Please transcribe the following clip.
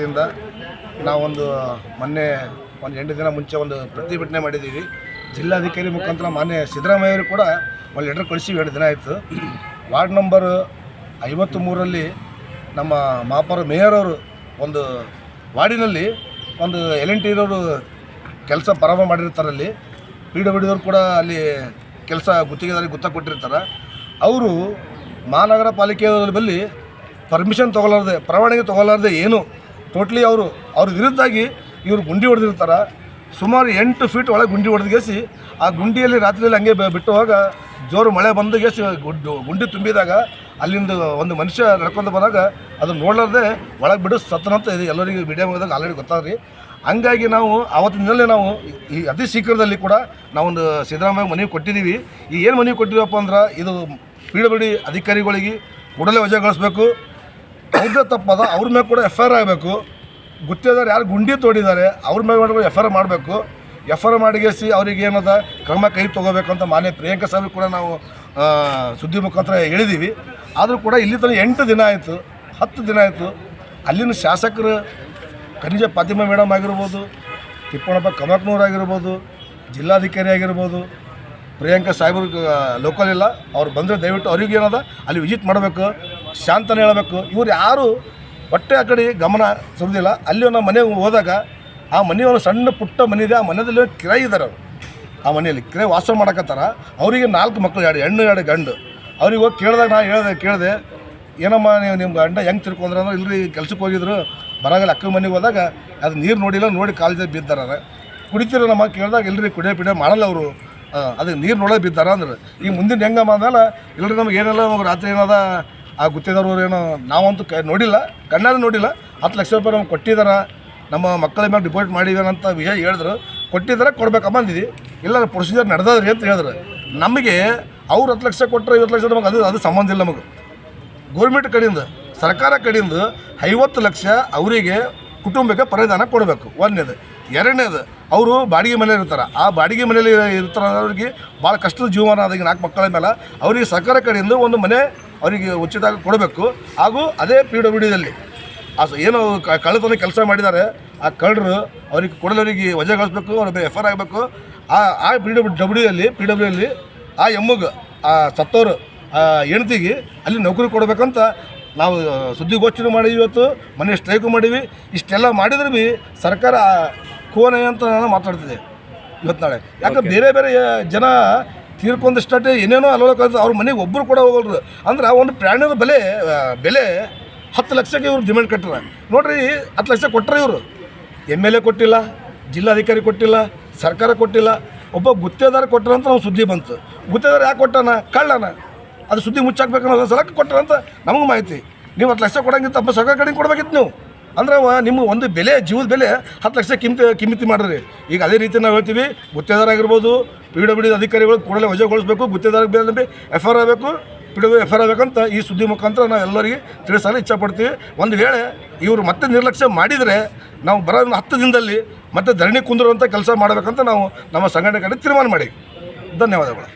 ವತಿಯಿಂದ ನಾವೊಂದು ಮೊನ್ನೆ ಒಂದು ಎಂಟು ದಿನ ಮುಂಚೆ ಒಂದು ಪ್ರತಿಭಟನೆ ಮಾಡಿದ್ದೀವಿ. ಜಿಲ್ಲಾಧಿಕಾರಿ ಮುಖಾಂತರ ಮಾನ್ಯ ಸಿದ್ದರಾಮಯ್ಯವರು ಕೂಡ ಒಂದು ಲೆಟರ್ ಕಳಿಸಿ ಎರಡು ದಿನ ಆಯಿತು. ವಾರ್ಡ್ ನಂಬರ್ ಐವತ್ತು ಮೂರರಲ್ಲಿ ನಮ್ಮ ಮಾಪರ ಮೇಯರ್ ಅವರು ಒಂದು ವಾರ್ಡಿನಲ್ಲಿ ಒಂದು ಎಲ್ ಎನ್ ಟಿರವರು ಕೆಲಸ ಪ್ರಾರಂಭ ಮಾಡಿರ್ತಾರಲ್ಲಿ. ಪಿ ಡಬ್ಲ್ಯೂ ಅವರು ಕೂಡ ಅಲ್ಲಿ ಕೆಲಸ ಗುತ್ತಿಗೆದಾರಿಗೆ ಗುತ್ತ ಕೊಟ್ಟಿರ್ತಾರೆ. ಅವರು ಮಹಾನಗರ ಪಾಲಿಕೆಯ ಬಳಿ ಪರ್ಮಿಷನ್ ತೊಗೊಲಾರ್ದೆ ಪರವಾನಗಿ ತೊಗೊಲಾರ್ದೆ ಏನು ಟೋಟ್ಲಿ ಅವರು, ಅವ್ರ ವಿರುದ್ಧಾಗಿ ಇವರು ಗುಂಡಿ ಹೊಡೆದಿರ್ತಾರೆ. ಸುಮಾರು ಎಂಟು ಫೀಟ್ ಒಳಗೆ ಗುಂಡಿ ಹೊಡೆದುಗೇಸಿ, ಆ ಗುಂಡಿಯಲ್ಲಿ ರಾತ್ರಿಯಲ್ಲಿ ಹಂಗೆ ಬಿಟ್ಟುವಾಗ ಬಿಟ್ಟು ಹೋಗ ಜೋರು ಮಳೆ ಬಂದು ಗೇಸಿ ಗುಡ್ಡು ಗುಂಡಿ ತುಂಬಿದಾಗ ಅಲ್ಲಿಂದ ಒಂದು ಮನುಷ್ಯ ನಡ್ಕೊಂಡು ಬಂದಾಗ ಅದು ನೋಡಲಾರ್ದೆ ಒಳಗೆ ಬಿಡು ಸತ್ತನಂತ ಇದೆ. ಎಲ್ಲರಿಗೂ ಮೀಡಿಯಾ ಮುಗಿದಾಗ ಆಲ್ರೆಡಿ ಗೊತ್ತಾದ್ರಿ. ಹಂಗಾಗಿ ನಾವು ಆವತ್ತಿನ ದಿನಲ್ಲೇ ನಾವು ಈ ಅತಿ ಶೀಘ್ರದಲ್ಲಿ ಕೂಡ ನಾವೊಂದು ಸಿದ್ದರಾಮಯ್ಯ ಮನವಿ ಕೊಟ್ಟಿದ್ದೀವಿ ಈ ಏನು ಮನವಿ ಕೊಟ್ಟಿದ್ದೀವಪ್ಪ ಅಂದ್ರೆ ಇದು ಪೀಡಬಿಡಿ ಅಧಿಕಾರಿಗಳಿಗೆ ಕೂಡಲೇ ವಜಾಗೊಳಿಸ್ಬೇಕು. ಅವ್ರದ್ದೇ ತಪ್ಪದ ಅವ್ರ ಮೇಲೆ ಕೂಡ ಎಫ್ ಐ ಆಗಬೇಕು. ಗುತ್ತಿಗೆದಾರ ಯಾರು ಗುಂಡಿ ತೋಡಿದ್ದಾರೆ, ಅವ್ರ ಮೇಲೆ ಎಫ್ ಐ ಆರ್ ಮಾಡಬೇಕು. ಎಫ್ ಐ ಆರ್ ಮಾಡಿಗೆಸಿ ಅವ್ರಿಗೆ ಏನದ ಕ್ರಮ ಕೈ ತೊಗೋಬೇಕಂತ ಮಾನ್ಯ ಪ್ರಿಯಾಂಕಾ ಸಾಹೇಬ್ ಕೂಡ ನಾವು ಸುದ್ದಿ ಮುಖಾಂತರ ಹೇಳಿದ್ದೀವಿ ಆದರೂ ಕೂಡ ಇಲ್ಲಿ ತನಕ ಎಂಟು ದಿನ ಆಯಿತು, ಹತ್ತು ದಿನ ಆಯಿತು. ಅಲ್ಲಿನ ಶಾಸಕರು ಖನಿಜ ಫಾತಿಮಾ ಮೇಡಮ್ ಆಗಿರ್ಬೋದು ತಿಪ್ಪಣಪ್ಪ ಕಮಕ್ನೂರ್ ಆಗಿರ್ಬೋದು, ಜಿಲ್ಲಾಧಿಕಾರಿ ಆಗಿರ್ಬೋದು, ಪ್ರಿಯಾಂಕಾ ಸಾಹೇಬ್ರಿಗೆ ಲೋಕಲ್ ಇಲ್ಲ. ಅವ್ರು ಬಂದರೆ ದಯವಿಟ್ಟು ಅವ್ರಿಗೆ ಏನದ ಅಲ್ಲಿ ವಿಸಿಟ್ ಮಾಡಬೇಕು. ಶಾಂತನ ಹೇಳಬೇಕು. ಇವ್ರು ಯಾರು ಹೊಟ್ಟೆ ಆ ಕಡೆ ಗಮನ ಸುರಿದಿಲ್ಲ. ಅಲ್ಲಿ ನಾವು ಮನೆಗೆ ಹೋದಾಗ ಆ ಮನೆಯವರು ಸಣ್ಣ ಪುಟ್ಟ ಮನೆ ಇದೆ. ಆ ಮನೆಯಲ್ಲಿ ಕಿರಾಯಿ ಇದ್ದಾರೆ ಅವರು. ಆ ಮನೆಯಲ್ಲಿ ಕಿರಾಯಿ ವಾಸ ಮಾಡಕತ್ತಾರ. ಅವರಿಗೆ ನಾಲ್ಕು ಮಕ್ಕಳು ಎರಡು ಹೆಣ್ಣು, ಎರಡು ಗಂಡು. ಅವ್ರಿಗೆ ಹೋಗಿ ಕೇಳಿದಾಗ ನಾನು ಹೇಳಿದೆ, ಕೇಳಿದೆ, ಏನಮ್ಮ ನೀವು ನಿಮ್ಮ ಗಂಡ ಹೆಂಗೆ ತಿರ್ಕೊಂಡ್ರೆ ಅಂದ್ರೆ ಇಲ್ಲಿ ಕೆಲ್ಸಕ್ಕೆ ಹೋಗಿದ್ರು, ಬರಾಗಲ್ಲ. ಅಕ್ಕ ಮನೆಗೆ ಹೋದಾಗ ಅದು ನೀರು ನೋಡಿಲ್ಲ, ನೋಡಿ ಕಾಲೇಜ್ ಬಿದ್ದಾರ ಕುಡಿತೀರ ನಮ್ಮ ಕೇಳಿದಾಗ ಎಲ್ಲರಿಗೆ ಕುಡಿಯೋ, ಪಿಡಿಯೋ ಮಾಡಲ್ಲ ಅವರು. ಅದಕ್ಕೆ ನೀರು ನೋಡೋದು ಬಿದ್ದಾರ ಅಂದ್ರೆ. ಈಗ ಮುಂದಿನ ಹೆಂಗಮ್ಮ ಅಂದಲ್ಲ ಎಲ್ಲರೂ ನಮ್ಗೆ ಏನೆಲ್ಲ ರಾತ್ರಿ ಏನದ ಆ ಗುತ್ತಿದವ್ರು ಏನು ನಾವಂತೂ ಕ ನೋಡಿಲ್ಲ, ಕಣ್ಣಾರೆ ನೋಡಿಲ್ಲ. ಹತ್ತು ಲಕ್ಷ ರೂಪಾಯಿ ನಮ್ಗೆ ಕೊಟ್ಟಿದ್ದಾರೆ ನಮ್ಮ ಮಕ್ಕಳ ಮೇಲೆ ಡಿಪಾಸಿಟ್ ಮಾಡಿದಾನಂತ ವಿಷಯ ಹೇಳಿದ್ರು. ಕೊಟ್ಟಿದ್ದಾರೆ ಕೊಡ್ಬೇಕಮ್ಮ ಅಂದಿದ್ವಿ ಇಲ್ಲ ಪ್ರೊಸೀಜರ್ ನಡೆದದ್ರಿ ಅಂತ ಹೇಳಿದ್ರು. ನಮಗೆ ಅವ್ರು ಹತ್ತು ಲಕ್ಷ ಕೊಟ್ಟರೆ ಐವತ್ತು ಲಕ್ಷ ನಮಗೆ ಅದು ಅದು ಸಂಬಂಧ ಇಲ್ಲ ನಮಗೆ. ಗೌರ್ಮೆಂಟ್ ಕಡೆಯಿಂದ ಸರ್ಕಾರ ಕಡೆಯಿಂದ ಐವತ್ತು ಲಕ್ಷ ಅವರಿಗೆ ಕುಟುಂಬಕ್ಕೆ ಪರಿಧಾನ ಕೊಡಬೇಕು. ಒಂದನೇದು. ಎರಡನೇದು, ಅವರು ಬಾಡಿಗೆ ಮನೇಲಿ ಇರ್ತಾರೆ. ಆ ಬಾಡಿಗೆ ಮನೇಲಿ ಇರ್ತಾರೆ ಅವ್ರಿಗೆ ಭಾಳ ಕಷ್ಟದ ಜೀವನ ಆದಾಗ ನಾಲ್ಕು ಮಕ್ಕಳ ಮೇಲೆ ಅವರಿಗೆ ಸರ್ಕಾರ ಕಡೆಯಿಂದ ಒಂದು ಮನೆ ಅವರಿಗೆ ಉಚಿತವಾಗಿ ಕೊಡಬೇಕು. ಹಾಗೂ ಅದೇ ಪಿ ಡಬ್ಲ್ಯೂ ಡಿಯಲ್ಲಿ ಆ ಏನು ಕಳ್ಳತನ ಕೆಲಸ ಮಾಡಿದ್ದಾರೆ. ಆ ಕಳ್ಳರು ಅವ್ರಿಗೆ ಕೊಡಲವರಿಗೆ ವಜಾಗೊಳಿಸ್ಬೇಕು ಅವ್ರ ಎಫ್ ಆರ್ ಆಗಬೇಕು ಆ ಆ ಪಿ ಡಬ್ಲ್ಯೂ ಡಬ್ಲ್ಯೂಯಲ್ಲಿ ಪಿ ಡಬ್ಲ್ಯೂಯಲ್ಲಿ ಆ ಎಮ್ಮಗ ಆ ಸತ್ತೋರು, ಆ ಹೆಣ್ತಿಗೆ ಅಲ್ಲಿ ನೌಕರಿ ಕೊಡಬೇಕಂತ ನಾವು ಸುದ್ದಿಗೋಷ್ಠಿನೂ ಮಾಡೀವಿ ಇವತ್ತು ಮನೆ ಸ್ಟ್ರೈಕು ಮಾಡೀವಿ ಇಷ್ಟೆಲ್ಲ ಮಾಡಿದ್ರು ಭೀ ಸರ್ಕಾರ ಕೋನೆ ಅಂತ ನಾನು ಮಾತಾಡ್ತಿದ್ದೆ ಇವತ್ತು ನಾಳೆ. ಯಾಕೆ ಬೇರೆ ಬೇರೆ ಜನ ತೀರ್ಕೊಂಡಷ್ಟೇ ಏನೇನೋ ಅಲ್ಲೋಲಕ್ಕ ಅವ್ರ ಮನೆಗೆ ಒಬ್ಬರು ಕೂಡ ಹೋಗಲ್ರು. ಅಂದ್ರೆ ಒಂದು ಪ್ರಾಣಿದ ಬೆಲೆ ಬೆಲೆ ಹತ್ತು ಲಕ್ಷಕ್ಕೆ ಇವ್ರು ಡಿಮ್ಯಾಂಡ್ ಕಟ್ಟರ. ನೋಡ್ರಿ ಹತ್ತು ಲಕ್ಷ ಕೊಟ್ಟರೆ ಇವರು. ಎಂ ಎಲ್ ಎ ಕೊಟ್ಟಿಲ್ಲ ಜಿಲ್ಲಾಧಿಕಾರಿ ಕೊಟ್ಟಿಲ್ಲ ಸರ್ಕಾರ ಕೊಟ್ಟಿಲ್ಲ. ಒಬ್ಬ ಗುತ್ತೇದಾರ ಕೊಟ್ಟರು ಅಂತ ನಾವು ಸುದ್ದಿ ಬಂತು. ಗುತ್ತೇದಾರ ಯಾಕೆ ಕೊಟ್ಟಾನ? ಕಳ್ಳನ. ಅದು ಸುದ್ದಿ ಮುಚ್ಚಾಕ್ಬೇಕು ಅನ್ನೋ ಸಲಕ್ಕೆ ಕೊಟ್ಟರಂತ ನಮಗೆ ಮಾಹಿತಿ. ನೀವು ಹತ್ತು ಲಕ್ಷ ಕೊಡಂಗಿತ್ತಪ್ಪ ಸರ್ಕಾರ ಕಡೆ ಕೊಡ್ಬೇಕಿತ್ತು ನೀವು. ಅಂದ್ರೆ ನಿಮ್ಮ ಒಂದು ಬೆಲೆ, ಜೀವದ ಬೆಲೆ ಹತ್ತು ಲಕ್ಷ ಕಿಮ್ಮತಿ ಕಿಮ್ಮತಿ ಮಾಡಿರಿ ಈಗ ಅದೇ ರೀತಿ ನಾವು ಹೇಳ್ತೀವಿ ಗುತ್ತೇದಾರ ಆಗಿರ್ಬೋದು ಪಿ ಡಬ್ಲ್ಯೂ ಡಿ ಅಧಿಕಾರಿಗಳು ಕೂಡಲೇ ವಜಾಗೊಳಿಸ್ಬೇಕು ಗುತ್ತೇದಾರ ಬಿ ಎಫ್ ಆರ್ ಆಗಬೇಕು ಪಿ ಡಬ್ಲ್ಯೂ ಎಫ್ ಆರ್ ಆಗಬೇಕಂತ ಈ ಸುದ್ದಿ ಮುಖಾಂತರ ನಾವು ಎಲ್ಲರಿಗೆ ತಿಳಿಸಲು ಇಚ್ಛಪಡ್ತೀವಿ. ಒಂದು ವೇಳೆ ಇವರು ಮತ್ತೆ ನಿರ್ಲಕ್ಷ್ಯ ಮಾಡಿದರೆ ನಾವು ಬರೋ ಹತ್ತು ದಿನದಲ್ಲಿ ಮತ್ತೆ ಧರಣಿ ಕುಂದಿರುವಂಥ ಕೆಲಸ ಮಾಡಬೇಕಂತ ನಾವು ನಮ್ಮ ಸಂಘಟನೆ ಕಡೆ ತೀರ್ಮಾನ ಮಾಡಿ ಧನ್ಯವಾದಗಳು.